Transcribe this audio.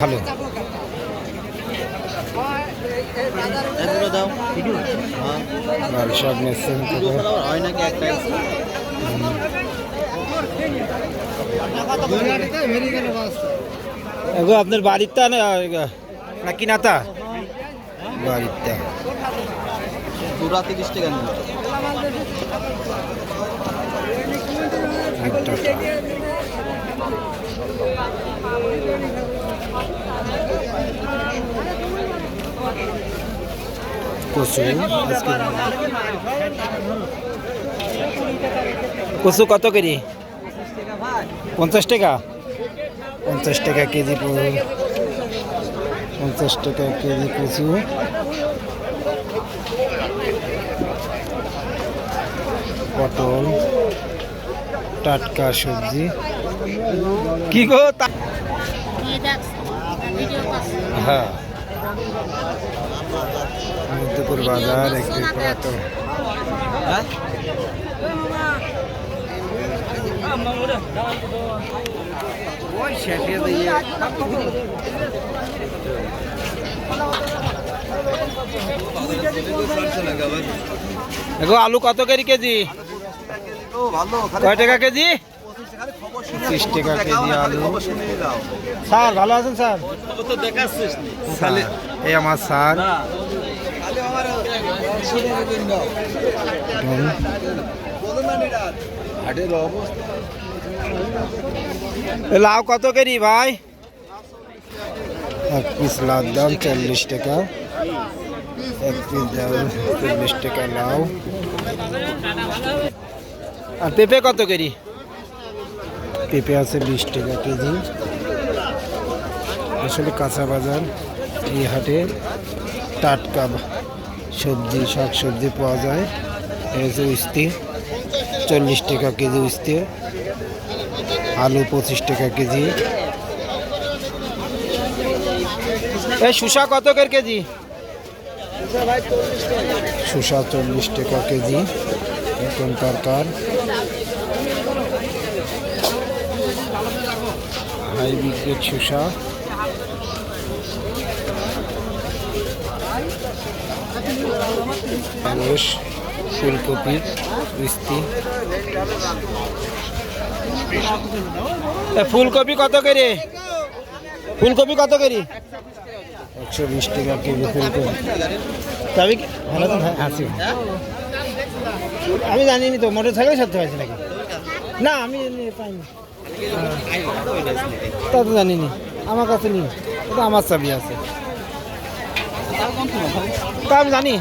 ভালো। দাও লাল মেশিন হয় নাকি আপনার বাড়িরটা না এগো, না কিনাতা বাড়িরটা তিরিশ টাকা ভুট্টাটা কচু কচু কত কেজি? পঞ্চাশ টাকা? পঞ্চাশ টাকা কেজি পঞ্চাশ টাকা কেজি কচু পটল টাটকা সবজি। কি গো তা- হ্যাঁ। মধ্যপুর বাজার একটি পুরাতন হ্যাঁ? দেখো আলু কত করে কেজি? কয় টাকা কেজি? পঁচিশ টাকা কেজি আলু। স্যার ভালো আছেন স্যার? এই আমার স্যার। লাউ কত কেজি ভাই? এক পিস লাউ দাম চল্লিশ টাকা। এক পিস দাম চল্লিশ টাকা লাউ। আর পেঁপে কত কেজি? পেঁপে আছে বিশ টাকা কেজি। আসলে কাঁচা বাজার এই হাটে টাটকা সবজি শাক সবজি পাওয়া যায়। হচ্ছে উস্তি, চল্লিশ টাকা কেজি উস্তি। আলু পঁচিশ টাকা কেজি। এই শুষা কত কেজি? শুষা চল্লিশ টাকা কেজি। এখন তরকার হাইব্রিড শুষা ঢেঁড়স ফুলকপি মিষ্টি। ফুলকপি কত করে? ফুলকপি কত করে? একশো বিশ টাকা কেজি ফুলকপি। তবে ভালো তো হ্যাঁ, আছি। আমি জানিনি তো মোটর সাইকেল সাথে হয়েছে নাকি? না আমি পাইনি। তা তো জানিনি আমার কাছে নেই। আমার চাবি আছে। তা আমি জানি।